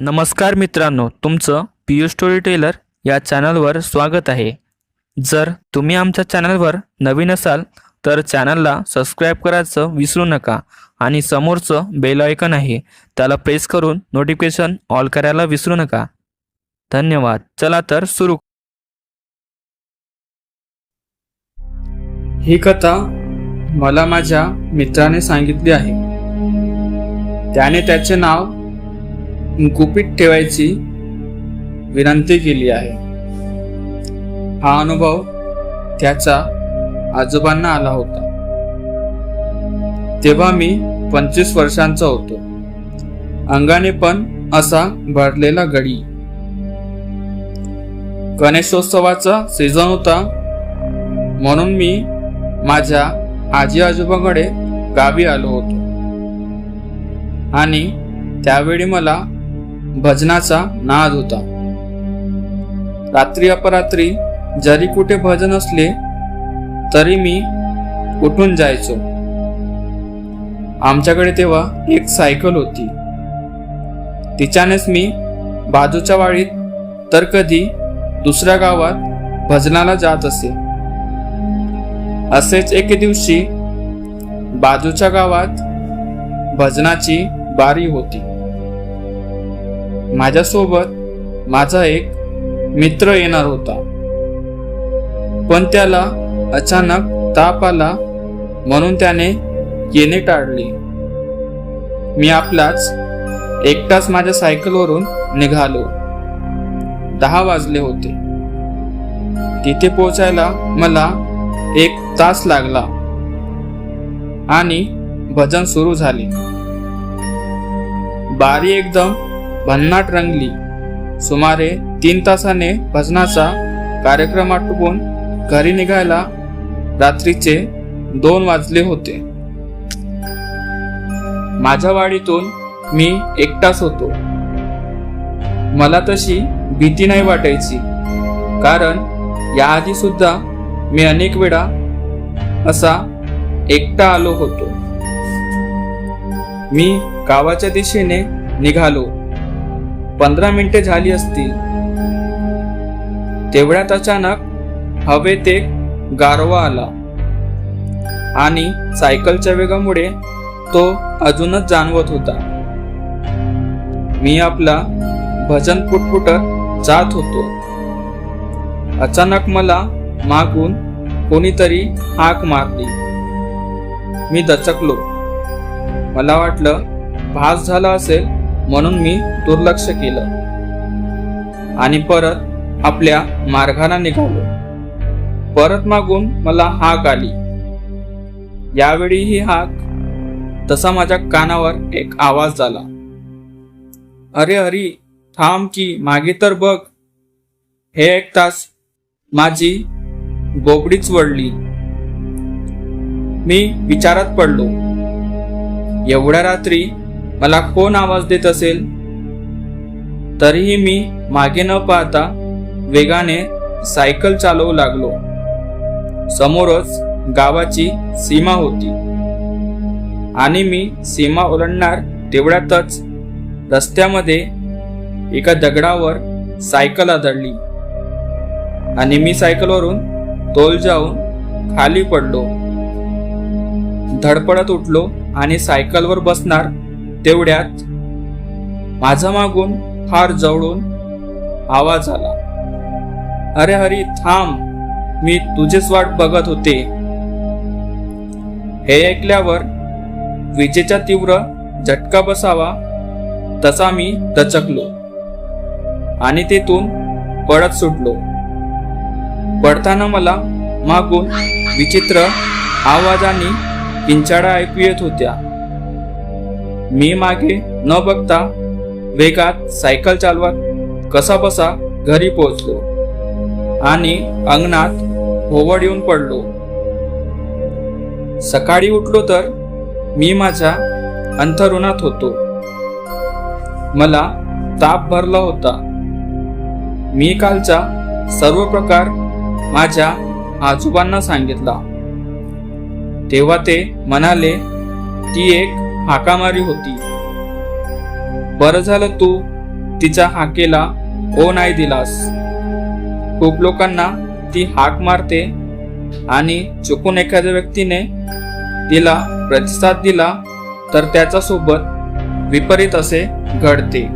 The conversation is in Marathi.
नमस्कार मित्रांनो तुमचं पी यू स्टोरी टेलर या चॅनलवर स्वागत आहे. जर तुम्ही आमच्या चॅनलवर नवीन असाल तर चॅनलला सबस्क्राईब करायचं विसरू नका आणि समोरचं बेल आयकन आहे त्याला प्रेस करून नोटिफिकेशन ऑल करायला विसरू नका. धन्यवाद. चला तर सुरू. ही कथा मला माझ्या मित्राने सांगितली आहे. त्याने त्याचे नाव गुपित ठेवायची विनंती केली आहे. हा अनुभव त्याच्या आजोबांना आला होता. तेव्हा मी पंचवीस वर्षांचा होतो. अंगाने पण असा भरलेला गडी. गणेशोत्सवाचा सीझन होता. म्हणून मी माझ्या आजी आजोबाकडे गावी आलो होतो. आणि त्यावेळी मला भजनाचा नाद होता. रात्री अपरात्री जरी कुठे भजन असले तरी मी उठून जायचो. आमच्याकडे तेव्हा एक सायकल होती. तिच्यानेच मी बाजूच्या वाडीत तर कधी दुसऱ्या गावात भजनाला जात असे. असेच एके दिवशी बाजूच्या गावात भजनाची बारी होती. माझ्यासोबत माझा एक मित्र येणार होता. पण त्याला अचानक ताप आला म्हणून त्याने येणे टाळले. मी आपलाच एकटाच माझ्या सायकलवरून निघालो. दहा वाजले होते. तिथे पोहोचायला मला एक तास लागला आणि भजन सुरू झाले. बारी एकदम भन्नाट रंगली. सुमारे तीन तासाने भजनाचा कार्यक्रम आटोपून घरी निघायला रात्रीचे दोन वाजले होते. माझ्या वाडीतून मी एकटाच होतो. मला तशी भीती नाही वाटायची कारण याआधी सुद्धा मी अनेक वेळा असा एकटा आलो होतो. मी गावाच्या दिशेने निघालो. पंधरा मिनिटे झाली असतील. तेवढ्यात अचानक हवेत एक गारवा आला. आणि सायकलच्या वेगामुळे तो अजूनच जाणवत होता. मी आपला भजन पुटपुटत जात होतो. अचानक मला मागून कोणीतरी हाक मारली. मी दचकलो. मला वाटलं भास झाला असेल. म्हणून मी दुर्लक्ष केलं. आणि परत आपल्या मार्गाला निघालो. परत मागून मला हाक आली. यावेळी ही हाक तसा माझ्या कानावर एक आवाज झाला. अरे हरी थांब की मागे तर बघ. हे एक तास माझी बोबडीच वळली. मी विचारात पडलो. एवढ्या रात्री मला कोण आवाज देत असेल? तरीही मी मागे न पाहता वेगाने सायकल चालवू लागलो. समोरच गावाची सीमा होती. आणि मी सीमा ओलांडणार तेवढ्यातच रस्त्यामध्ये एका दगडावर सायकल आदळली. आणि मी सायकलवरून तोल जाऊन खाली पडलो. धडपडत उठलो आणि सायकलवर बसणार तेवढ्यात माझा मागून फार जवळून आवाज आला. अरे हरी थांब. मी तुझेच वाट बघत होते. हे ऐकल्यावर विजेचा तीव्र झटका बसावा तसा मी दचकलो आणि तेथून पळत सुटलो. पडताना मला मागून विचित्र आवाज आणि पिंचाडा ऐकू येत होत्या. मी मागे न बघता वेगात सायकल चालवत कसा बसा घरी पोहोचलो आणि अंगणात होवड येऊन पडलो. सकाळी उठलो तर मी माझ्या अंथरुणात होतो. मला ताप भरला होता. मी कालचा सर्व प्रकार माझ्या आजोबांना सांगितला. तेव्हा ते म्हणाले ती एक हाकामारी होती. बरं झालं तू तिच्या हाकेला ओ नाही दिलास. खूप लोकांना ती हाक मारते आणि चुकून एखाद्या व्यक्तीने तिला प्रतिसाद दिला तर त्याच्यासोबत विपरीत असे घडते.